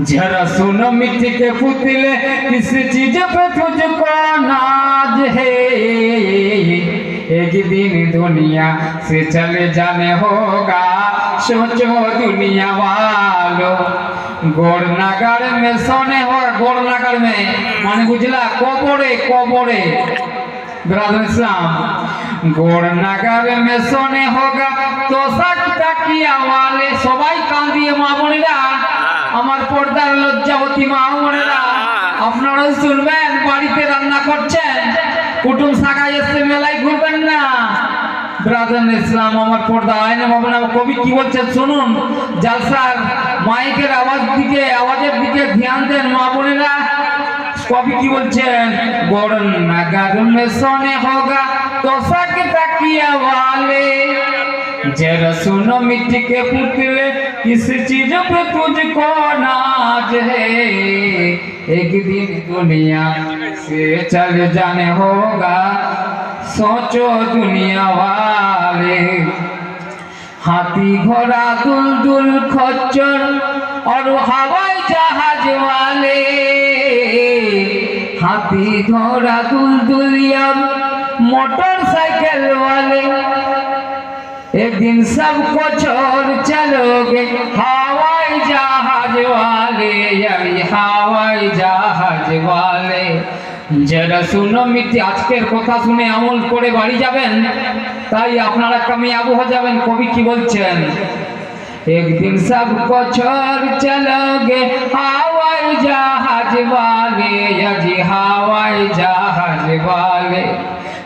जरा सुनो मिट्टी के पुतले किस चीज पे तुझको नाज है एक दिन दुनिया से चले जाने होगा सोचो दुनिया वालों गोड़ नगर में सोने होगा गोड़ नगर में माने बुझला कबरे कबरे ब्रदर इस्लाम गोड़ नगर में सोने होगा तो सकता किया वाले সবাই কান দিয়ে মা বোনেরা আমার পর্দার লজ্জাবতী মা বোনেরা আপনারাও শুনবেন বাড়িতে রান্না করছেন কুটুম শাখায় এসে মেলায় ঘুরবেন না ব্রাদার ইসলাম আমার পর্দা আইনে বাবনা কবি কি বলছেন শুনুন জালসার মাইকের আওয়াজ দিকে আওয়াজের দিকে ধ্যান দেন মা বোনেরা কবি কি বলছেন বড় নগর মে সোনে হোগা তো সকতা কিয়া वाले जरा सुनो मिट्टी के पुतले किस चीज पे तुझको नाज है एक दिन दुनिया से चल जाने होगा सोचो दुनिया वाले हाथी घोड़ा दुलदुल खच्चर और हवाई जहाज वाले हाथी घोड़ा दुलदुल और मोटरसाइकिल वाले एक दिन सबको छोड़ चलोगे हवाई जहाज वाले यानी हवाई जहाज वाले যারা শুনো মিটি আজকের কথা শুনে আমল করে বাড়ি যাবেন তাই আপনারা কামিয়াবু হয়ে যাবেন কবি কি বলছেন একদিন सबको छोड़ चलोगे हवाई जहाज वाले यजी हवाई जहाज वाले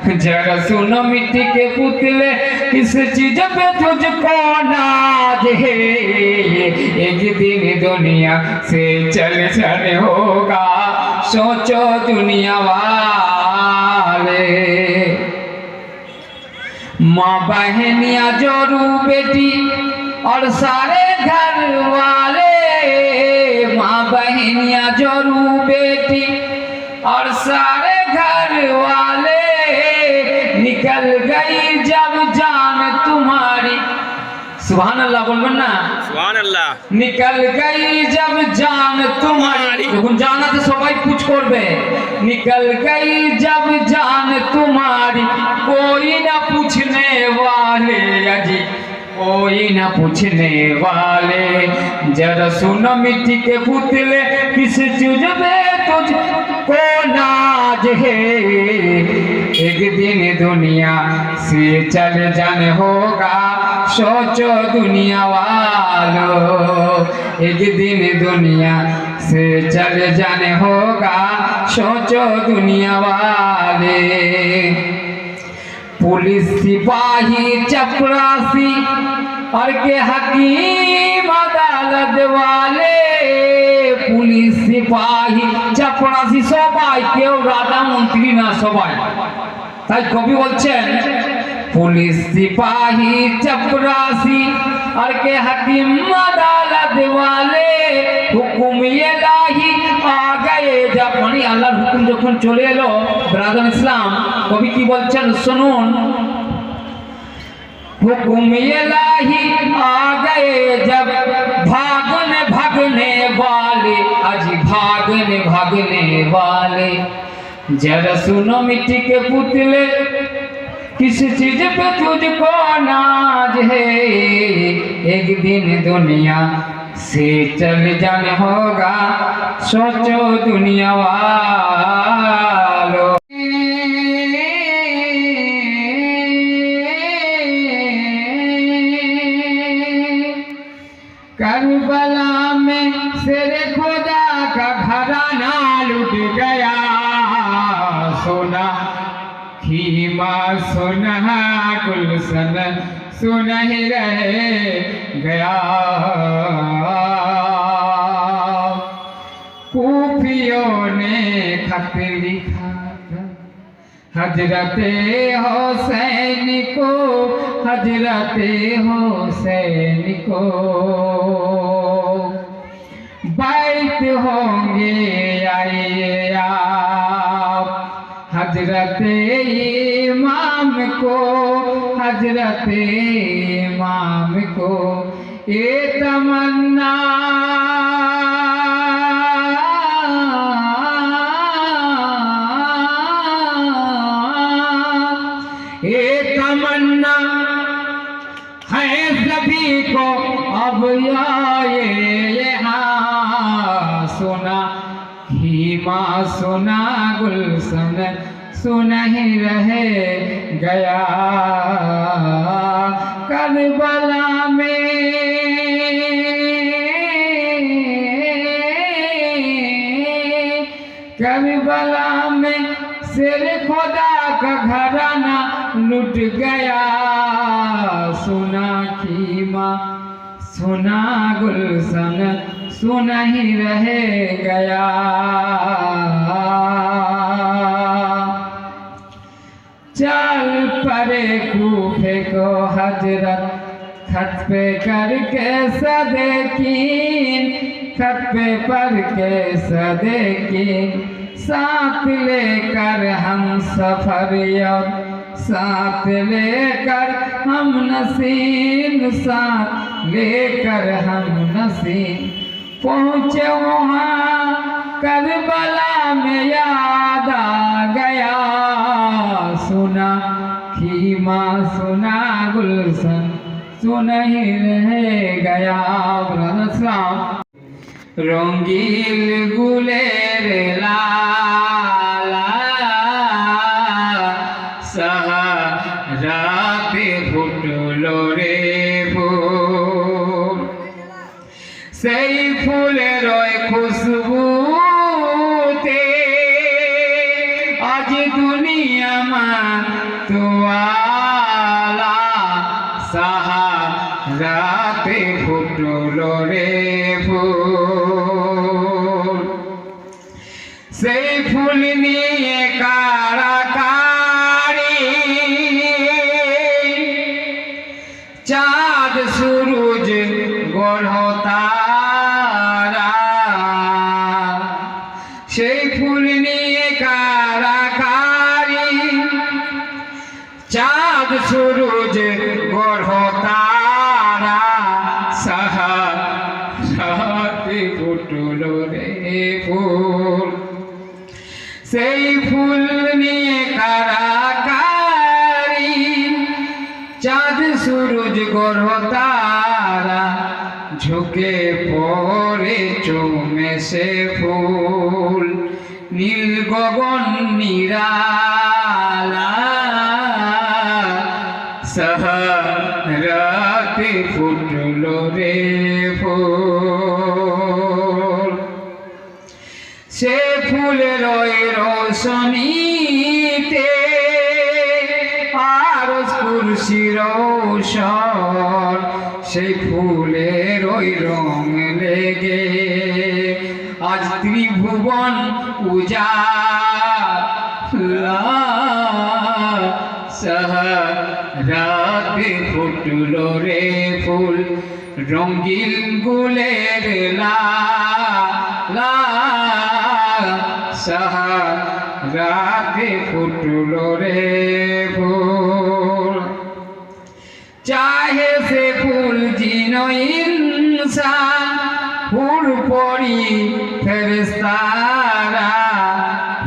जरा सुनो मिट्टी के पुतले किस चीज़ पे तुझको नाज है। एक दिन दुनिया से चल जाने होगा, सोचो दुनिया वाले। माँ बहनिया जोरू बेटी और सारे घर वाले। माँ बहनिया जोरू बेटी और सारे घर वाले निकल गई जब जान तुम्हारी सुबहान अल्लाह বলবেন না সুবহান আল্লাহ निकल गई जब जान तुम्हारी যখন জানাতে সবাই পুচ করবে निकल गई जब जान तुम्हारी कोई न पूछने वाले अजी कोई न पूछने वाले जरा सुनो मिट्टी के पुतले किस चीज में तुझ को नाज है एक दिन दुनिया से चल जाने होगा सोचो दुनिया वालों एक दिन दुनिया से चल जाने होगा सोचो दुनिया वाले पुलिस सिपाही चपरासी और के हकीम अदालत वाले পুলিশ সিপাহী চাপড়াশি সবাই কেউ রাজা মন্ত্রী না সবাই তাই কবি বলছেন পুলিশ সিপাহী চপরাসি আর কে হাকিম আদালত ওয়ালে হুকুম ইলাহি আ গয়ে যখন আল্লাহর হুকুম যখন চলে এলো ব্রাদার ইসলাম কবি কি বলছেন শুনুন हुकुम इलाही आ गए जब भागने भागने वाले आज भागने भागने वाले जरा सुनो मिट्टी के पुतले किस चीज पे तुझको नाज है एक दिन दुनिया से चल जाने होगा सोचो दुनिया वालों सोना, खीमा सोना, गुलशन सुनह रह गया। कूफियों ने खत लिखा हज़रत हुसैन को, हज़रत हुसैन को। बैत होंगे आइए आप। हज़रत इमाम को, हज़रत इमाम को ये तमन्ना। ये तमन्ना है सभी को अब या ये सुना खीमा सुना गुलसन सुनही रहे गया। करबला में करबला में शेर खुदा का घराना लुट गया। सुना की माँ सुना गुलशन, सुना ही रहे गया। को हज़रत, खत पे करके सदेकीन, खत पे पढ़ के सदे सदेकीन। साथ लेकर हम सफ़र साथ लेकर हम नसीन, साथ लेकर हम नसीन। पहुँचे वहाँ, करबला में याद आ गया। सुना, खीमा सुना गुलशन सुन ही रह गया ब्रह्म রঙ্গিল গুলের লালা সাহারাতে ফুটলো রে ফুল সেই ফুলের ওই খুশবুতে আজ দুনিয়া মা তোয়ালা সেই ফুল নিয়ে চাঁদ সুরজ গড় তারা ঝুঁকে পড়ে চুমে সে ফুল। নীল গগন নিরালা, সাহারাতে ফুটল রে ফুল। সে ফুলের ওই রোশনীতে কুরসি সেই ফুলের ওই রং লেগে। আজ ত্রিভুবন উজালা সাহারাতে ফুটলো রে ফুল রঙ্গিল গুলের লা সাহারাতে ফুটলো রে চাহে সে ফুল জিনো ইনসান ফুল পড়ি ফেরেস্তারা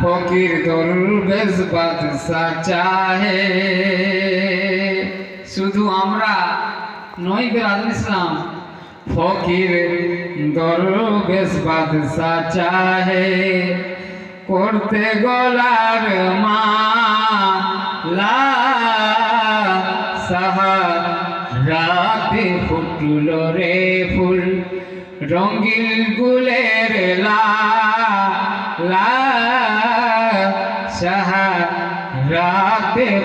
ফকির দরবেশ বাদশা চাহে। শুধু আমরা নই বেরাদুল ইসলাম, ফকির দরবেশ বাদশা চাহে। করতে গলার মা, লা সাহারাতে ফুটল রে ফুল রঙ্গিল গুলের লা লা সাহারাতে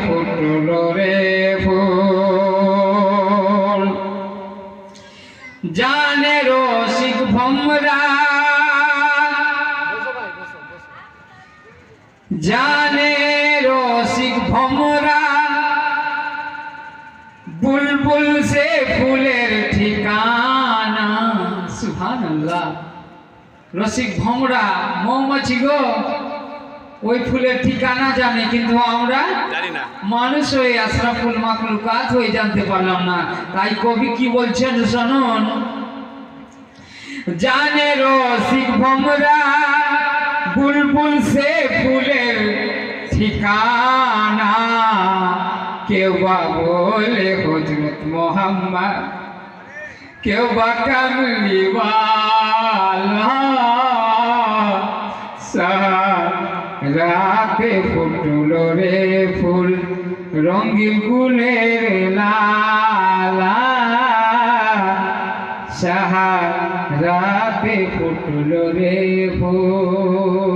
ফুটল রে ফুল। জানে রসিক ভমরা জানে বুলবুল সে ফুলের ঠিকানা। সুহান আল্লাহ রসিক ভমরা মৌমাছি গো ওই ফুলের ঠিকানা জানে কিন্তু আমরা মানুষ হয়ে আশরাফুল মাকলুকাত হয়ে জানতে পারলাম না। তাই কবি কি বলছেন শুনুন? জানে রসিক ভমরা বুলবুল সে ফুলের ঠিকানা। কেউ বা বলে হজরত মোহাম্মদ, কেউ বা কামলিওয়ালা রাতে ফুটল রে ফুল, রঙিন গুলের লালা। রাতে ফুটল রে ফুল।